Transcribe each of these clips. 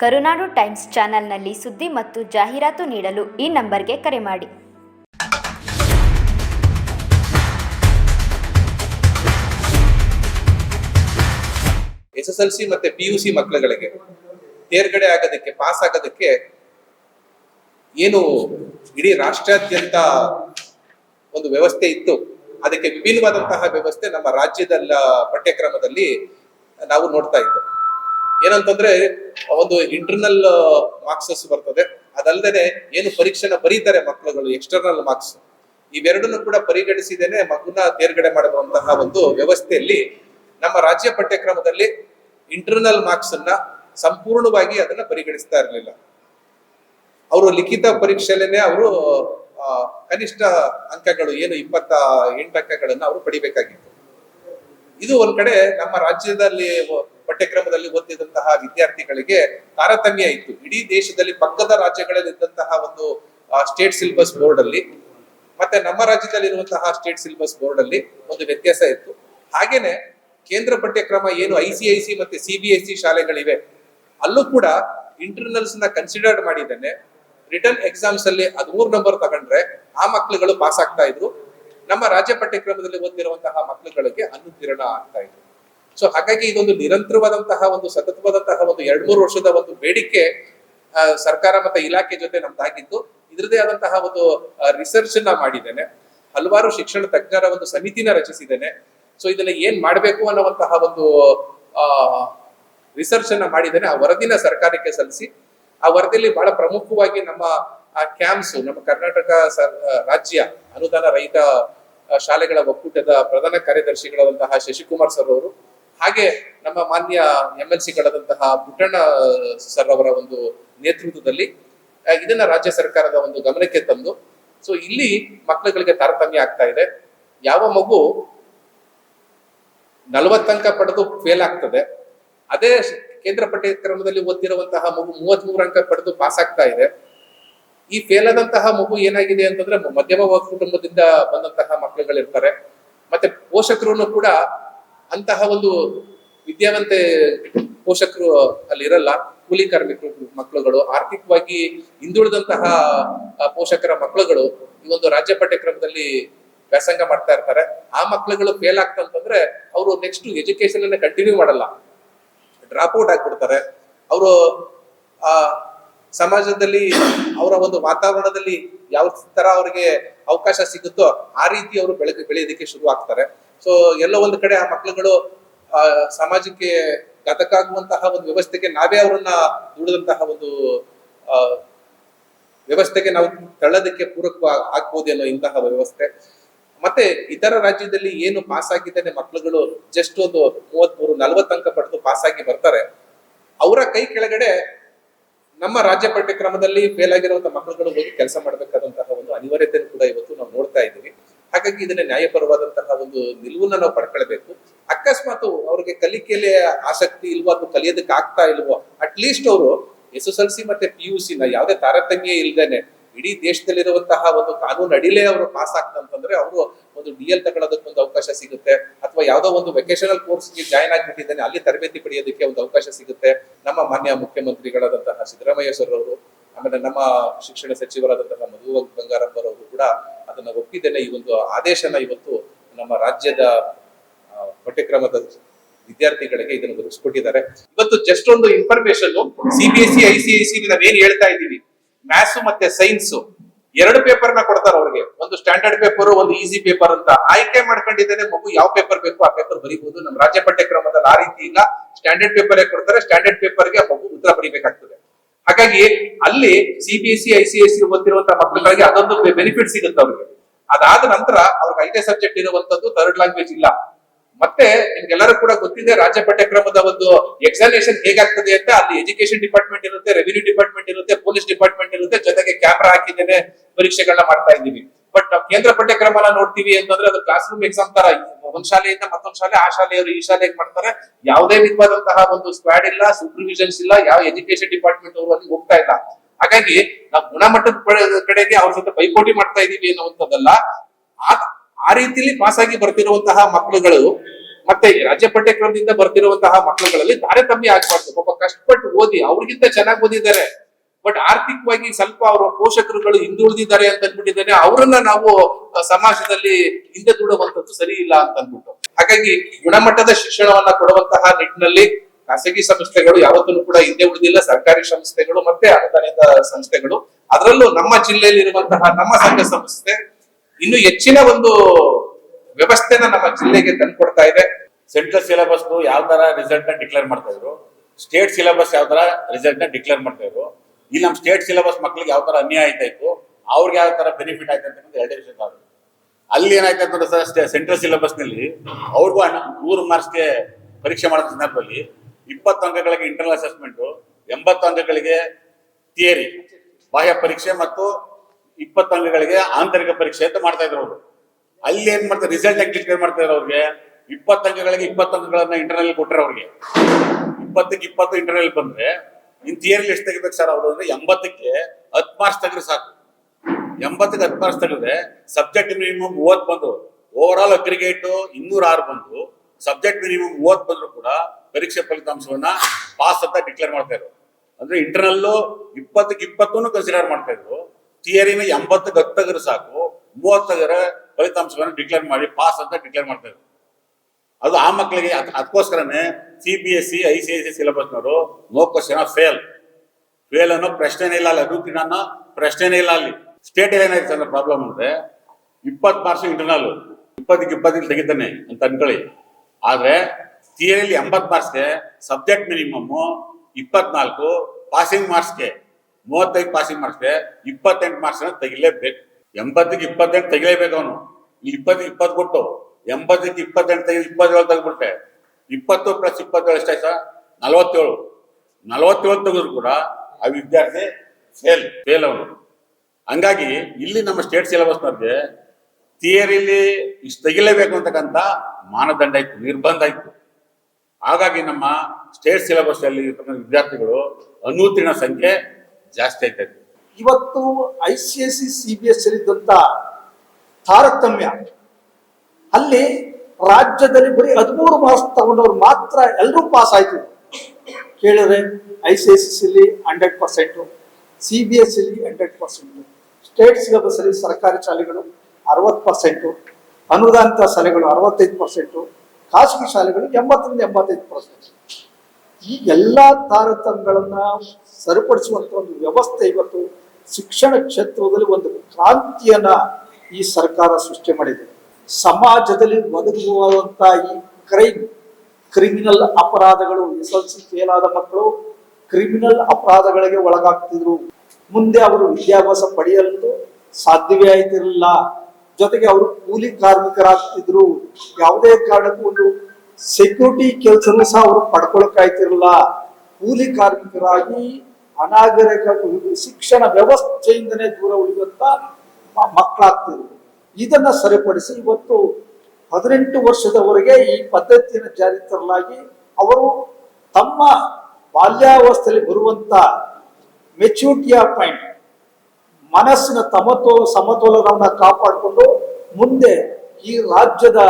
ಕರುನಾಡು times ಚಾನೆಲ್ನಲ್ಲಿ ಸುದ್ದಿ ಮತ್ತು ಜಾಹೀರಾತು ನೀಡಲು ಈ ನಂಬರ್ಗೆ ಕರೆ ಮಾಡಿ. ಎಸ್ ಎಸ್ ಎಲ್ ಸಿ ಮತ್ತೆ ಪಿ ಯು ಸಿ ಮಕ್ಕಳುಗಳಿಗೆ ತೇರ್ಗಡೆ ಆಗೋದಕ್ಕೆ, ಪಾಸ್ ಆಗೋದಕ್ಕೆ ಏನು ಇಡೀ ರಾಷ್ಟ್ರಾದ್ಯಂತ ಒಂದು ವ್ಯವಸ್ಥೆ ಇತ್ತು. ಅದಕ್ಕೆ ವಿಭಿನ್ನವಾದಂತಹ ವ್ಯವಸ್ಥೆ ನಮ್ಮ ರಾಜ್ಯದಲ್ಲ ಪಠ್ಯಕ್ರಮದಲ್ಲಿ ನಾವು ನೋಡ್ತಾ ಇದ್ದು ಏನಂತಂದ್ರೆ, ಒಂದು ಇಂಟರ್ನಲ್ ಮಾರ್ಕ್ಸಸ್ ಬರ್ತದೆ. ಅದಲ್ಲದೆ ಏನು ಪರೀಕ್ಷೆನ ಬರೀತಾರೆ ಮಕ್ಕಳುಗಳು ಎಕ್ಸ್ಟರ್ನಲ್ ಮಾರ್ಕ್ಸ್ ಇವೆರಡನ್ನು ಕೂಡ ಪರಿಗಣಿಸಿದೇನೆ ಮಗುನ ತೇರ್ಗಡೆ ಮಾಡುವಂತಹ ಒಂದು ವ್ಯವಸ್ಥೆಯಲ್ಲಿ ನಮ್ಮ ರಾಜ್ಯ ಪಠ್ಯಕ್ರಮದಲ್ಲಿ ಇಂಟರ್ನಲ್ ಮಾರ್ಕ್ಸ್ ಅನ್ನ ಸಂಪೂರ್ಣವಾಗಿ ಅದನ್ನ ಪರಿಗಣಿಸ್ತಾ ಇರಲಿಲ್ಲ. ಅವರು ಲಿಖಿತ ಪರೀಕ್ಷೆಯಲ್ಲೇನೆ ಅವರು ಕನಿಷ್ಠ ಅಂಕಗಳು ಏನು ಇಪ್ಪತ್ತ ಎಂಟು ಅಂಕಗಳನ್ನ ಅವರು ಪಡಿಬೇಕಾಗಿತ್ತು. ಇದು ಒಂದ್ ಕಡೆ ನಮ್ಮ ರಾಜ್ಯದಲ್ಲಿ ಪಠ್ಯಕ್ರಮದಲ್ಲಿ ಓದಿದಂತಹ ವಿದ್ಯಾರ್ಥಿಗಳಿಗೆ ತಾರತಮ್ಯ ಇತ್ತು. ಇಡೀ ದೇಶದಲ್ಲಿ ಪಕ್ಕದ ರಾಜ್ಯಗಳಲ್ಲಿ ಇದ್ದಂತಹ ಒಂದು ಸ್ಟೇಟ್ ಸಿಲೆಬಸ್ ಬೋರ್ಡ್ ಅಲ್ಲಿ, ಮತ್ತೆ ನಮ್ಮ ರಾಜ್ಯದಲ್ಲಿ ಇರುವಂತಹ ಸ್ಟೇಟ್ ಸಿಲೆಬಸ್ ಬೋರ್ಡ್ ಅಲ್ಲಿ ಒಂದು ವ್ಯತ್ಯಾಸ ಇತ್ತು. ಹಾಗೇನೆ ಕೇಂದ್ರ ಪಠ್ಯಕ್ರಮ ಏನು ಐ ಸಿ ಐ ಸಿ ಮತ್ತೆ ಸಿ ಬಿ ಎಸ್ ಸಿ ಶಾಲೆಗಳಿವೆ, ಅಲ್ಲೂ ಕೂಡ ಇಂಟರ್ನಲ್ಸ್ನ ಕನ್ಸಿಡರ್ಡ್ ಮಾಡಿದ್ದೇನೆ. ರಿಟರ್ನ್ ಎಕ್ಸಾಮ್ಸ್ ಅಲ್ಲಿ ಹದಿಮೂರು ನಂಬರ್ ತಗೊಂಡ್ರೆ ಆ ಮಕ್ಳುಗಳು ಪಾಸ್ ಆಗ್ತಾ ಇದ್ರು. ನಮ್ಮ ರಾಜ್ಯ ಪಠ್ಯಕ್ರಮದಲ್ಲಿ ಓದಿರುವಂತಹ ಮಕ್ಳುಗಳಿಗೆ ಅನುತ್ತೀರ್ಣ ಆಗ್ತಾ ಇದ್ರು. ಸೊ ಹಾಗಾಗಿ ಇದೊಂದು ನಿರಂತರವಾದಂತಹ ಒಂದು ಸತತವಾದಂತಹ ಒಂದು ಎರಡ್ ಮೂರು ವರ್ಷದ ಒಂದು ಬೇಡಿಕೆ ಸರ್ಕಾರ ಮತ್ತೆ ಇಲಾಖೆ ಜೊತೆ ನಮ್ದಾಗಿದ್ದು. ಇದರದೇ ಆದಂತಹ ಒಂದು ರಿಸರ್ಚ್ನ ಮಾಡಿದ್ದೇನೆ. ಹಲವಾರು ಶಿಕ್ಷಣ ತಜ್ಞರ ಒಂದು ಸಮಿತಿನ ರಚಿಸಿದ್ದೇನೆ. ಸೊ ಇದನ್ನ ಏನ್ ಮಾಡ್ಬೇಕು ಅನ್ನುವಂತಹ ಒಂದು, ಆ ರಿಸರ್ಚ್ ಅನ್ನ ಮಾಡಿದ್ದೇನೆ. ಆ ವರದಿನ ಸರ್ಕಾರಕ್ಕೆ ಸಲ್ಲಿಸಿ. ಆ ವರದಿಯಲ್ಲಿ ಬಹಳ ಪ್ರಮುಖವಾಗಿ ನಮ್ಮ, ಆ ಕ್ಯಾಂಪ್ಸ್ ನಮ್ಮ ಕರ್ನಾಟಕ ರಾಜ್ಯ ಅನುದಾನ ರಹಿತ ಶಾಲೆಗಳ ಒಕ್ಕೂಟದ ಪ್ರಧಾನ ಕಾರ್ಯದರ್ಶಿಗಳಾದಂತಹ ಶಶಿಕುಮಾರ್ ಸರ್ ಅವರು ಹಾಗೆ ನಮ್ಮ ಮಾನ್ಯ ಎಂ ಎಲ್ ಸಿಗಳಾದಂತಹ ಪುಟ್ಟಣ್ಣ ಸರ್ ಅವರ ಒಂದು ನೇತೃತ್ವದಲ್ಲಿ ಇದನ್ನ ರಾಜ್ಯ ಸರ್ಕಾರದ ಒಂದು ಗಮನಕ್ಕೆ ತಂದು ಸೊ ಇಲ್ಲಿ ಮಕ್ಕಳುಗಳಿಗೆ ತಾರತಮ್ಯ ಆಗ್ತಾ ಇದೆ. ಯಾವ ಮಗು ನಲವತ್ತಂಕ ಪಡೆದು ಫೇಲ್ ಆಗ್ತದೆ, ಅದೇ ಕೇಂದ್ರ ಪಠ್ಯಕ್ರಮದಲ್ಲಿ ಓದ್ತಿರುವಂತಹ ಮಗು ಮೂವತ್ ಮೂರು ಅಂಕ ಪಡೆದು ಪಾಸ್ ಆಗ್ತಾ ಇದೆ. ಈ ಫೇಲ್ ಆದಂತಹ ಮಗು ಏನಾಗಿದೆ ಅಂತಂದ್ರೆ ಮಧ್ಯಮ ಕುಟುಂಬದಿಂದ ಬಂದಂತಹ ಮಕ್ಕಳುಗಳಿರ್ತಾರೆ. ಮತ್ತೆ ಪೋಷಕರು ಕೂಡ ಅಂತಹ ಒಂದು ವಿದ್ಯಾವಂತೆ ಪೋಷಕರು ಅಲ್ಲಿ ಇರಲ್ಲ. ಕೂಲಿ ಕಾರ್ಮಿಕರು ಮಕ್ಕಳುಗಳು ಆರ್ಥಿಕವಾಗಿ ಹಿಂದುಳಿದಂತಹ ಪೋಷಕರ ಮಕ್ಕಳುಗಳು ಈ ಒಂದು ರಾಜ್ಯ ಪಠ್ಯಕ್ರಮದಲ್ಲಿ ವ್ಯಾಸಂಗ ಮಾಡ್ತಾ ಇರ್ತಾರೆ. ಆ ಮಕ್ಕಳುಗಳು ಫೇಲ್ ಆಗ್ತಂತಂದ್ರೆ ಅವರು ನೆಕ್ಸ್ಟ್ ಎಜುಕೇಶನ್ ಅನ್ನ ಕಂಟಿನ್ಯೂ ಮಾಡಲ್ಲ. ಡ್ರಾಪ್ ಔಟ್ ಆಗ್ಬಿಡ್ತಾರೆ. ಅವರು, ಆ, ಸಮಾಜದಲ್ಲಿ ಅವರ ಒಂದು ವಾತಾವರಣದಲ್ಲಿ ಯಾವ ತರ ಅವರಿಗೆ ಅವಕಾಶ ಸಿಗುತ್ತೋ ಆ ರೀತಿ ಅವರು ಬೆಳೆ ಬೆಳೆಯೋದಕ್ಕೆ ಶುರು ಆಗ್ತಾರೆ. ಸೊ ಎಲ್ಲೋ ಒಂದು ಕಡೆ ಆ ಮಕ್ಕಳುಗಳು, ಆ ಸಮಾಜಕ್ಕೆ ಗತಕಾಗುವಂತಹ ಒಂದು ವ್ಯವಸ್ಥೆಗೆ ನಾವೇ ಅವರನ್ನ ದುಡಿದಂತಹ ಒಂದು ವ್ಯವಸ್ಥೆಗೆ ನಾವು ತಳ್ಳೋದಕ್ಕೆ ಪೂರಕ ಆಗ್ಬೋದೇನೋ ಇಂತಹ ವ್ಯವಸ್ಥೆ. ಮತ್ತೆ ಇತರ ರಾಜ್ಯದಲ್ಲಿ ಏನು ಪಾಸ್ ಆಗಿದ್ದಾನೆ ಮಕ್ಕಳುಗಳು ಜಸ್ಟ್ ಒಂದು ಮೂವತ್ತ್ ಮೂರು ನಲವತ್ತು ಅಂಕ ಪಡೆದು ಪಾಸ್ ಆಗಿ ಬರ್ತಾರೆ. ಅವರ ಕೈ ಕೆಳಗಡೆ ನಮ್ಮ ರಾಜ್ಯ ಪಠ್ಯಕ್ರಮದಲ್ಲಿ ಫೇಲ್ ಆಗಿರುವಂತಹ ಮಕ್ಕಳುಗಳು ಹೋಗಿ ಕೆಲಸ ಮಾಡಬೇಕಾದಂತಹ ಒಂದು ಅನಿವಾರ್ಯತೆ ಕೂಡ ಇವತ್ತು ನಾವು ನೋಡ್ತಾ ಇದ್ದೀವಿ. ಹಾಗಾಗಿ ಇದನ್ನ ನ್ಯಾಯಪರವಾದಂತಹ ಒಂದು ನಿಲುವನ್ನ ನಾವು ಪಡ್ಕೊಳ್ಬೇಕು. ಅಕಸ್ಮಾತ್ ಅವ್ರಿಗೆ ಕಲಿಕೆಯಲ್ಲಿ ಆಸಕ್ತಿ ಇಲ್ವೋ ಅಥವಾ ಕಲಿಯೋದಕ್ಕೆ ಆಗ್ತಾ ಇಲ್ವೋ ಅಟ್ ಲೀಸ್ಟ್ ಅವರು ಎಸ್ ಎಸ್ ಎಲ್ ಸಿ ಮತ್ತೆ ಪಿ ಯು ಸಿ ನ ಯಾವುದೇ ತಾರತಮ್ಯ ಇಲ್ದೇನೆ ಇಡೀ ದೇಶದಲ್ಲಿರುವಂತಹ ಒಂದು ಕಾನೂನು ಅಡಿಲೇ ಅವರು ಪಾಸ್ ಆಗ್ತಂತಂದ್ರೆ ಅವರು ಒಂದು ಡಿ ಎಲ್ ತಗೊಳ್ಳೋದಕ್ಕೆ ಒಂದು ಅವಕಾಶ ಸಿಗುತ್ತೆ. ಅಥವಾ ಯಾವುದೋ ಒಂದು ವೆಕೇಶನಲ್ ಕೋರ್ಸ್ಗೆ ಜಾಯ್ನ್ ಆಗಿಬಿಟ್ಟಿದ್ದಾನೆ, ಅಲ್ಲಿ ತರಬೇತಿ ಪಡೆಯೋದಕ್ಕೆ ಒಂದು ಅವಕಾಶ ಸಿಗುತ್ತೆ. ನಮ್ಮ ಮಾನ್ಯ ಮುಖ್ಯಮಂತ್ರಿಗಳಾದಂತಹ ಸಿದ್ದರಾಮಯ್ಯ ಸರ್ ಅವರು, ಆಮೇಲೆ ನಮ್ಮ ಶಿಕ್ಷಣ ಸಚಿವರಾದಂತಹ ಮಧು ಬಂಗಾರಪ್ಪರವರು ಕೂಡ ಅದನ್ನ ಒಪ್ಪಿದ್ದೇನೆ ಈ ಒಂದು ಆದೇಶನ ಇವತ್ತು ನಮ್ಮ ರಾಜ್ಯದ ಪಠ್ಯಕ್ರಮದ ವಿದ್ಯಾರ್ಥಿಗಳಿಗೆ ಇದನ್ನು ಒದಗಿಸ್ಕೊಟ್ಟಿದ್ದಾರೆ. ಇವತ್ತು ಜಸ್ಟ್ ಒಂದು information CBSE I C I C ನಾವೇನ್ ಹೇಳ್ತಾ ಇದ್ದೀವಿ? ಮ್ಯಾಥ್ಸ್ ಮತ್ತೆ ಸೈನ್ಸ್ ಎರಡು ಪೇಪರ್ನ ಕೊಡ್ತಾರೆ ಅವ್ರಿಗೆ. ಒಂದು ಸ್ಟ್ಯಾಂಡರ್ಡ್ ಪೇಪರ್ ಒಂದು ಈಸಿ ಪೇಪರ್ ಅಂತ. ಆಯ್ಕೆ ಮಾಡ್ಕೊಂಡಿದ್ದೇನೆ, ಮಗು ಯಾವ ಪೇಪರ್ ಬೇಕು ಆ ಪೇಪರ್ ಬರೀಬಹುದು. ನಮ್ಮ ರಾಜ್ಯ ಪಠ್ಯಕ್ರಮದಲ್ಲಿ ಆ ರೀತಿ ಇಲ್ಲ. ಸ್ಟ್ಯಾಂಡರ್ಡ್ ಪೇಪರ್ ಕೊಡ್ತಾರೆ ಸ್ಟ್ಯಾಂಡರ್ಡ್ ಪೇಪರ್ಗೆ ಮಗು ಉತ್ತರ ಬರೀಬೇಕಾಗ್ತದೆ. ಹಾಗಾಗಿ ಅಲ್ಲಿ CBSE I C S C ಓದ್ತಿರುವಂತಹ ಮಕ್ಕಳಿಗೆ ಅದೊಂದು ಬೆನಿಫಿಟ್ ಸಿಗುತ್ತೆ ಅವ್ರಿಗೆ. ಅದಾದ ನಂತರ ಅವ್ರಿಗೆ ಐದೇ ಸಬ್ಜೆಕ್ಟ್ ಇರುವಂತದ್ದು ಥರ್ಡ್ ಲ್ಯಾಂಗ್ವೇಜ್ ಇಲ್ಲ. ಮತ್ತೆ ನಿಮ್ಗೆಲ್ಲರೂ ಕೂಡ ಗೊತ್ತಿದೆ ರಾಜ್ಯ ಪಠ್ಯಕ್ರಮದ ಒಂದು ಎಕ್ಸಾಮಿನೇಷನ್ ಹೇಗಾಗ್ತದೆ ಅಂತ, ಅಲ್ಲಿ ಎಜುಕೇಶನ್ ಡಿಪಾರ್ಟ್ಮೆಂಟ್ ಇರುತ್ತೆ ರೆವಿನ್ಯೂ ಡಿಪಾರ್ಟ್ಮೆಂಟ್ ಇರುತ್ತೆ ಪೊಲೀಸ್ ಡಿಪಾರ್ಟ್ಮೆಂಟ್ ಇರುತ್ತೆ, ಜೊತೆಗೆ ಕ್ಯಾಮ್ರಾ ಹಾಕಿದ್ದೇನೆ, ಪರೀಕ್ಷೆಗಳನ್ನ ಮಾಡ್ತಾ ಇದ್ದೀವಿ. ಬಟ್ ನಾವು ಕೇಂದ್ರ ಪಠ್ಯಕ್ರಮನ ನೋಡ್ತೀವಿ ಅಂತಂದ್ರೆ ಅದು ಕ್ಲಾಸ್ ರೂಮ್ ಎಕ್ಸಾಮ್ ತರ ಒಂದ್ ಶಾಲೆಯಿಂದ ಮತ್ತೊಂದ್ ಶಾಲೆ, ಆ ಶಾಲೆಯವರು ಈ ಶಾಲೆಗೆ ಮಾಡ್ತಾರೆ. ಯಾವುದೇ ವಿಧವಾದಂತಹ ಒಂದು ಸ್ಕ್ವಾಡ್ ಇಲ್ಲ ಸೂಪರ್ವಿಷನ್ಸ್ ಇಲ್ಲ, ಯಾವ ಎಜುಕೇಶನ್ ಡಿಪಾರ್ಟ್ಮೆಂಟ್ ಅವರು ಅಲ್ಲಿ ಹೋಗ್ತಾ ಇಲ್ಲ. ಹಾಗಾಗಿ ನಾವು ಗುಣಮಟ್ಟದ ಕಡೆಗೆ ಅವ್ರ ಜೊತೆ ಪೈಪೋಟಿ ಮಾಡ್ತಾ ಇದೀವಿ ಅನ್ನುವಂಥದ್ದಲ್ಲ. ಆ ರೀತಿಯಲ್ಲಿ ಪಾಸ್ ಆಗಿ ಬರ್ತಿರುವಂತಹ ಮಕ್ಕಳುಗಳು ಮತ್ತೆ ರಾಜ್ಯ ಪಠ್ಯಕ್ರಮದಿಂದ ಬರ್ತಿರುವಂತಹ ಮಕ್ಕಳುಗಳಲ್ಲಿ ತಾರತಮ್ಯ ಆಗ್ಬಾರ್ದು. ಪಾಪ ಕಷ್ಟಪಟ್ಟು ಓದಿ, ಅವ್ರಿಗಿಂತ ಚೆನ್ನಾಗಿ ಓದಿದ್ದಾರೆ. ಬಟ್ ಆರ್ಥಿಕವಾಗಿ ಸ್ವಲ್ಪ ಅವರ ಪೋಷಕರುಗಳು ಹಿಂದುಳಿದಿದ್ದಾರೆ ಅಂತ ಅಂದ್ಬಿಟ್ಟಿದ್ದೇನೆ, ಅವರನ್ನ ನಾವು ಸಮಾಜದಲ್ಲಿ ಹಿಂದೆ ದೂಡುವಂತದ್ದು ಸರಿ ಇಲ್ಲ ಅಂತ ಅಂದ್ಬಿಟ್ಟು. ಹಾಗಾಗಿ ಗುಣಮಟ್ಟದ ಶಿಕ್ಷಣವನ್ನ ಕೊಡುವಂತಹ ನಿಟ್ಟಿನಲ್ಲಿ ಖಾಸಗಿ ಸಂಸ್ಥೆಗಳು ಯಾವತ್ತೂ ಕೂಡ ಹಿಂದೆ ಉಳಿದಿಲ್ಲ, ಸರ್ಕಾರಿ ಸಂಸ್ಥೆಗಳು ಮತ್ತೆ ಅನುದಾನಿತ ಸಂಸ್ಥೆಗಳು. ಅದರಲ್ಲೂ ನಮ್ಮ ಜಿಲ್ಲೆಯಲ್ಲಿ ಇರುವಂತಹ ನಮ್ಮ ಸಂಘ ಸಂಸ್ಥೆ ಇನ್ನು ಹೆಚ್ಚಿನ ಒಂದು ವ್ಯವಸ್ಥೆನ ನಮ್ಮ ಜಿಲ್ಲೆಗೆ ತಂದ್ಕೊಡ್ತಾ ಇದೆ. ಸೆಂಟ್ರಲ್ ಸಿಲೆಬಸ್ ಯಾವ ತರ ರಿಸಲ್ಟ್ನ ಡಿಕ್ಲೇರ್ ಮಾಡ್ತಾ ಇದ್ರು. ಸ್ಟೇಟ್ ಸಿಲೆಬಸ್ ಯಾವ ತರ ರಿಸಲ್ಟ್ನ ಡಿಕ್ಲೇರ್ ಮಾಡ್ತಾ ಇದ್ರು. ಇಲ್ಲಿ ನಮ್ಮ ಸ್ಟೇಟ್ ಸಿಲೆಬಸ್ ಮಕ್ಳಿಗೆ ಯಾವ ತರ ಅನ್ಯಾಯ ಆಯ್ತಾ ಇತ್ತು ಅವ್ರಿಗೆ ಯಾವ ತರ ಬೆನಿಫಿಟ್ ಆಯ್ತು ಅಂತ ಎರಡೇ ವಿಷಯ ಅಲ್ಲಿ ಏನಾಯ್ತು ಅಂತಂದ್ರೆ ಸರ್ ಸೆಂಟ್ರಲ್ ಸಿಲೆಬಸ್ನಲ್ಲಿ ಅವ್ರಿಗೂ ನೂರು ಮಾರ್ಕ್ಸ್ಗೆ ಪರೀಕ್ಷೆ ಮಾಡಿದ ಸಂದರ್ಭದಲ್ಲಿ ಇಪ್ಪತ್ತು ಅಂಕಗಳಿಗೆ ಇಂಟರ್ನಲ್ ಅಸೆಸ್ಮೆಂಟ್ ಎಂಬತ್ತು ಅಂಕಗಳಿಗೆ ಥಿಯರಿ ಬಾಹ್ಯ ಪರೀಕ್ಷೆ ಮತ್ತು ಇಪ್ಪತ್ತು ಅಂಕಗಳಿಗೆ ಆಂತರಿಕ ಪರೀಕ್ಷೆ ಅಂತ ಮಾಡ್ತಾ ಇದ್ರು ಅವರು. ಅಲ್ಲಿ ಏನ್ ಮಾಡ್ತಾರೆ ರಿಸಲ್ಟ್ ಡಿಕ್ಲೇರ್ ಮಾಡ್ತಾ ಇದ್ರು ಅವ್ರಿಗೆ? ಇಪ್ಪತ್ತು ಅಂಕಗಳಿಗೆ ಇಪ್ಪತ್ತು ಅಂಕಗಳನ್ನ ಇಂಟರ್ನಲ್ ಕೊಟ್ಟರೆ ಅವ್ರಿಗೆ. ಇಪ್ಪತ್ತಕ್ಕೆ ಇಪ್ಪತ್ತು ಇಂಟರ್ನಲ್ ಬಂದ್ರೆ ಇನ್ ಥಿಯರಿ ಎಷ್ಟು ತೆಗಿಬೇಕು ಸರ್ ಅವರು ಅಂದ್ರೆ ಎಂಬತ್ತಕ್ಕೆ ಹತ್ತು ಮಾರ್ಕ್ಸ್ ತೆಗೆದ್ರೆ ಸಾಕು. ಎಂಬತ್ತಕ್ಕೆ ಹತ್ತು ಮಾರ್ಕ್ಸ್ ತೆಗೆದ್ರೆ ಸಬ್ಜೆಕ್ಟ್ ಮಿನಿಮಮ್ ಓದ್ ಬಂದು ಓವರ್ ಆಲ್ ಅಗ್ರಿಗೇಟ್ ಇನ್ನೂರ ಆರು ಬಂದು ಸಬ್ಜೆಕ್ಟ್ ಮಿನಿಮಮ್ ಓದ್ ಬಂದ್ರು ಕೂಡ ಪರೀಕ್ಷೆ ಫಲಿತಾಂಶವನ್ನ ಪಾಸ್ ಅಂತ ಡಿಕ್ಲೇರ್ ಮಾಡ್ತಾ ಇದ್ರು. ಅಂದ್ರೆ ಇಂಟರ್ನಲ್ಲು ಇಪ್ಪತ್ತಕ್ಕೆ ಇಪ್ಪತ್ತನ್ನು ಕನ್ಸಿಡರ್ ಮಾಡ್ತಾ ಇದ್ರು. ಥಿಯರಿನ ಎಂಬತ್ತಕ್ಕೆ ಹತ್ತು ತೆಗೆದ್ರೆ ಸಾಕು ಮೂವತ್ತಗರ ಫಲಿತಾಂಶವನ್ನು ಡಿಕ್ಲೇರ್ ಮಾಡಿ ಪಾಸ್ ಅಂತ ಡಿಕ್ಲೇರ್ ಮಾಡ್ತಾ ಇದ್ರು. ಅದು ಆ ಮಕ್ಕಳಿಗೆ ಅದ್- ಅದಕ್ಕೋಸ್ಕರನೇ C B S C I C I C ಸಿಲೆಬಸ್ನವರು no question fail fail ಅನ್ನೋ ಪ್ರಶ್ನೆನೇ ಇಲ್ಲ ಅಲ್ಲಿ. ಅಭಿವೃದ್ಧಿ ಅನ್ನೋ ಪ್ರಶ್ನೆನೇ ಇಲ್ಲ ಅಲ್ಲಿ. ಸ್ಟೇಟ್ ಏನಾಯ್ತು ಅಂದ್ರೆ ಪ್ರಾಬ್ಲಮ್ ಅಂದ್ರೆ ಇಪ್ಪತ್ತು ಮಾರ್ಕ್ಸ್ ಇಂಟರ್ನಲ್ ಇಪ್ಪತ್ತಕ್ಕೆ ಇಪ್ಪತ್ತಿಗೆ ತೆಗಿತಾನೆ ಅಂತ ಅನ್ಕೊಳ್ಳಿ. ಆದ್ರೆ ಥಿಯರಿಯಲ್ಲಿ ಎಂಬತ್ತು ಮಾರ್ಕ್ಸ್ಗೆ ಸಬ್ಜೆಕ್ಟ್ ಮಿನಿಮಮ್ಮು ಇಪ್ಪತ್ನಾಲ್ಕು ಪಾಸಿಂಗ್ ಮಾರ್ಕ್ಸ್ಗೆ ಮೂವತ್ತೈದು ಪಾಸಿಂಗ್ ಮಾರ್ಕ್ಸ್ಗೆ ಇಪ್ಪತ್ತೆಂಟು ಮಾರ್ಕ್ಸ್ ತೆಗಿಲೇಬೇಕು. ಎಂಬತ್ತಕ್ಕೆ ಇಪ್ಪತ್ತೆಂಟು ತೆಗಿಲೇಬೇಕು ಅವನು. ಇಪ್ಪತ್ತಿಗೆ ಇಪ್ಪತ್ತು ಕೊಟ್ಟು. ಎಂಬತ್ತಕ್ಕೆ ಇಪ್ಪತ್ತೆಂಟು ತೆಗೆದು ಇಪ್ಪತ್ತೇಳು ತೆಗೆದ್ಬಿಟ್ಟೆ ಇಪ್ಪತ್ತು ಪ್ಲಸ್ ಇಪ್ಪತ್ತೇಳು ಸರ್? ನಲವತ್ತೇಳು. ನಲವತ್ತೇಳು ತೆಗೆದ್ರು ಕೂಡ ಆ ವಿದ್ಯಾರ್ಥಿ ಫೇಲ್ ಫೇಲ್ ಅವರು ಹಂಗಾಗಿ ಇಲ್ಲಿ ನಮ್ಮ ಸ್ಟೇಟ್ ಸಿಲೆಬಸ್ನವ್ರಿಗೆ ಥಿಯರಿಲಿ ಇಷ್ಟು ತೆಗಿಲೇಬೇಕು ಅಂತಕ್ಕಂಥ ಮಾನದಂಡ ಇತ್ತು, ನಿರ್ಬಂಧ ಇತ್ತು. ಹಾಗಾಗಿ ನಮ್ಮ ಸ್ಟೇಟ್ ಸಿಲೆಬಸ್ ಅಲ್ಲಿ ವಿದ್ಯಾರ್ಥಿಗಳು ಅನೂತ್ತೀರ್ಣ ಸಂಖ್ಯೆ ಜಾಸ್ತಿ ಐತೆ ಇವತ್ತು I C S C C B S ತಾರತಮ್ಯ ಅಲ್ಲಿ ರಾಜ್ಯದಲ್ಲಿ ಬರೀ ಹದಿಮೂರು ಮಾರ್ಕ್ಸ್ ತಗೊಂಡವ್ರು ಮಾತ್ರ ಎಲ್ಲರೂ ಪಾಸ್ ಆಯ್ತು. ಕೇಳಿದ್ರೆ I C S ಸಿಲಿ hundred percent C B S ಸಿಲಿ hundred percent state syllabus ಅಲ್ಲಿ ಸರ್ಕಾರಿ ಶಾಲೆಗಳು ಅರವತ್ತು ಪರ್ಸೆಂಟು ಅನುದಾನಿತ ಶಾಲೆಗಳು ಅರವತ್ತೈದು ಪರ್ಸೆಂಟು ಖಾಸಗಿ ಶಾಲೆಗಳು ಎಂಬತ್ತರಿಂದ ಎಂಬತ್ತೈದು ಪರ್ಸೆಂಟ್ ಈ ಎಲ್ಲ ತಾರತಮ್ಯಗಳನ್ನು ಸರಿಪಡಿಸುವಂಥ ಒಂದು ವ್ಯವಸ್ಥೆ ಇವತ್ತು ಶಿಕ್ಷಣ ಕ್ಷೇತ್ರದಲ್ಲಿ ಒಂದು ಕ್ರಾಂತಿಯನ್ನ ಈ ಸರ್ಕಾರ ಸೃಷ್ಟಿ ಮಾಡಿದೆ. ಸಮಾಜದಲ್ಲಿ ಒದಗುವಂತ ಈ ಕ್ರೈಮ್ ಕ್ರಿಮಿನಲ್ ಅಪರಾಧಗಳು ಎಸ್ ಎಲ್ ಸಿ ಫೇಲ್ ಆದ ಮಕ್ಕಳು ಕ್ರಿಮಿನಲ್ ಅಪರಾಧಗಳಿಗೆ ಒಳಗಾಗ್ತಿದ್ರು. ಮುಂದೆ ಅವರು ವಿದ್ಯಾಭ್ಯಾಸ ಪಡೆಯಲು ಸಾಧ್ಯವೇ ಆಯ್ತಿರಲಿಲ್ಲ. ಜೊತೆಗೆ ಅವರು ಕೂಲಿ ಕಾರ್ಮಿಕರಾಗ್ತಿದ್ರು. ಯಾವುದೇ ಕಾರಣಕ್ಕೂ ಒಂದು ಸೆಕ್ಯೂರಿಟಿ ಕೆಲಸನೂ ಸಹ ಅವರು ಪಡ್ಕೊಳಕ್ಕಾಯ್ತಿರಲಿಲ್ಲ ಕೂಲಿ ಕಾರ್ಮಿಕರಾಗಿ ಅನಾಗರಿಕ ಶಿಕ್ಷಣ ವ್ಯವಸ್ಥೆಯಿಂದನೇ ದೂರ ಉಳಿಯುವಂತ ಮಕ್ಕಳಾಗ್ತಿದ್ರು. ಇದನ್ನ ಸರಿಪಡಿಸಿ ಇವತ್ತು ಹದಿನೆಂಟು ವರ್ಷದವರೆಗೆ ಈ ಪದ್ಧತಿಯನ್ನು ಜಾರಿ ತರಲಾಗಿ ಅವರು ತಮ್ಮ ಬಾಲ್ಯಾವಸ್ಥೆಯಲ್ಲಿ ಬರುವಂತ ಆಫ್ ಪಾಯಿಂಟ್ ಮನಸ್ಸಿನ ತಮತೋ ಸಮತೋಲನವನ್ನು ಕಾಪಾಡಿಕೊಂಡು ಮುಂದೆ ಈ ರಾಜ್ಯದ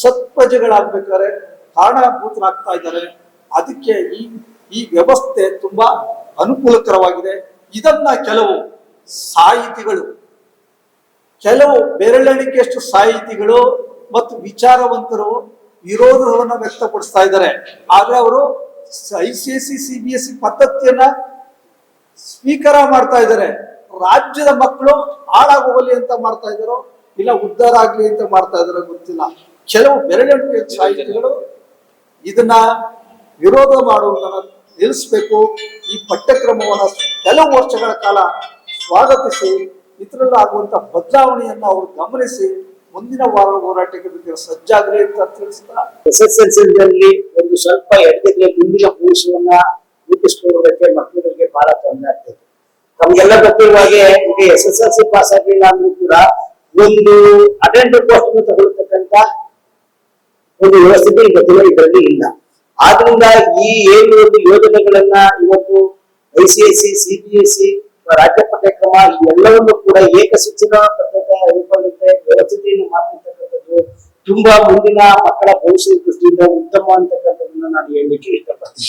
ಸತ್ಪ್ರಜೆಗಳಾಗಬೇಕಾದ್ರೆ ಕಾರಣಭೂತರಾಗ್ತಾ ಇದ್ದಾರೆ. ಅದಕ್ಕೆ ಈ ಈ ವ್ಯವಸ್ಥೆ ತುಂಬಾ ಅನುಕೂಲಕರವಾಗಿದೆ. ಇದನ್ನ ಕೆಲವು ಸಾಹಿತಿಗಳು ಕೆಲವು ಬೆರಳೆಣಿಕೆಯಷ್ಟು ಸಾಹಿತಿಗಳು ಮತ್ತು ವಿಚಾರವಂತರು ವಿರೋಧವನ್ನು ವ್ಯಕ್ತಪಡಿಸ್ತಾ ಇದ್ದಾರೆ. ಆದ್ರೆ ಅವರು I C S C C B S C ಪದ್ಧತಿಯನ್ನ ಸ್ವೀಕಾರ ಮಾಡ್ತಾ ಇದ್ದಾರೆ. ರಾಜ್ಯದ ಮಕ್ಕಳು ಹಾಳಾಗೋಗಲಿ ಅಂತ ಮಾಡ್ತಾ ಇದ್ದಾರೋ, ಇಲ್ಲ ಉದ್ಧಾರ ಆಗ್ಲಿ ಅಂತ ಮಾಡ್ತಾ ಇದಾರೋ ಗೊತ್ತಿಲ್ಲ. ಕೆಲವು ಬೆರಳೆಣಿಕೆ ಸಾಹಿತಿಗಳು ಇದನ್ನ ವಿರೋಧ ಮಾಡುವುದನ್ನು ನಿಲ್ಲಿಸಬೇಕು. ಈ ಪಠ್ಯಕ್ರಮವನ್ನು ಕೆಲವು ವರ್ಷಗಳ ಕಾಲ ಸ್ವಾಗತಿಸಿ. ಇದರಲ್ಲಿ ಆಗುವಂತ ಬದಲಾವಣೆಯನ್ನ ಅವರು ಗಮನಿಸಿ ಮುಂದಿನ ವಾರ ಹೋರಾಟಕ್ಕೆ ಬೇಕಾದ್ರೆ ಸಜ್ಜಾಗಲಿ ಅಂತ ತಿಳಿಸ್ತಾ ಎಸ್ ಎಸ್ ಒಂದು ಸ್ವಲ್ಪ ಎಡಗಡೆ ಮುಂದಿನ ಭವಿಷ್ಯವನ್ನ ರೂಪಿಸ್ಕೊಳ್ಳೋದಕ್ಕೆ ಮಕ್ಕಳಿಗೆ ಬಹಳ ತೊಂದರೆ ಆಗ್ತದೆ. ನಮಗೆಲ್ಲ ಗೊತ್ತಿರುವ ಹಾಗೆ ಈಗ S S L C pass ಆಗಲಿಲ್ಲ ಅಂದ್ರೂ ಕೂಡ ಒಂದು ಅಟೆಂಡರ್ ಪೋಸ್ಟ್ ತಗೊಳ್ತಕ್ಕಂತ ಒಂದು ವ್ಯವಸ್ಥೆ ಇವತ್ತಿನ ಇದರಲ್ಲಿ ಇಲ್ಲ. ಆದ್ರಿಂದ ಈ ಏನು ಒಂದು ಯೋಜನೆಗಳನ್ನ ಇವತ್ತು I C I C C B S C ರಾಜ್ಯ ಪಠ್ಯಕ್ರಮ ಎಲ್ಲವನ್ನೂ ಕೂಡ ಏಕ ಶಿಕ್ಷಣ ಪದ್ಧತಿಯ ರೂಪದಂತೆ ವ್ಯವಸ್ಥೆಯನ್ನು ಮಾಡ್ತಿರ್ತಕ್ಕಂಥದ್ದು ತುಂಬಾ ಮುಂದಿನ ಮಕ್ಕಳ ಭವಿಷ್ಯದ ದೃಷ್ಟಿಯಿಂದ ಉತ್ತಮ ಅಂತಕ್ಕಂಥದ್ದನ್ನ ನಾನು ಹೇಳಲಿಕ್ಕೆ ಇಷ್ಟಪಡ್ತೀನಿ.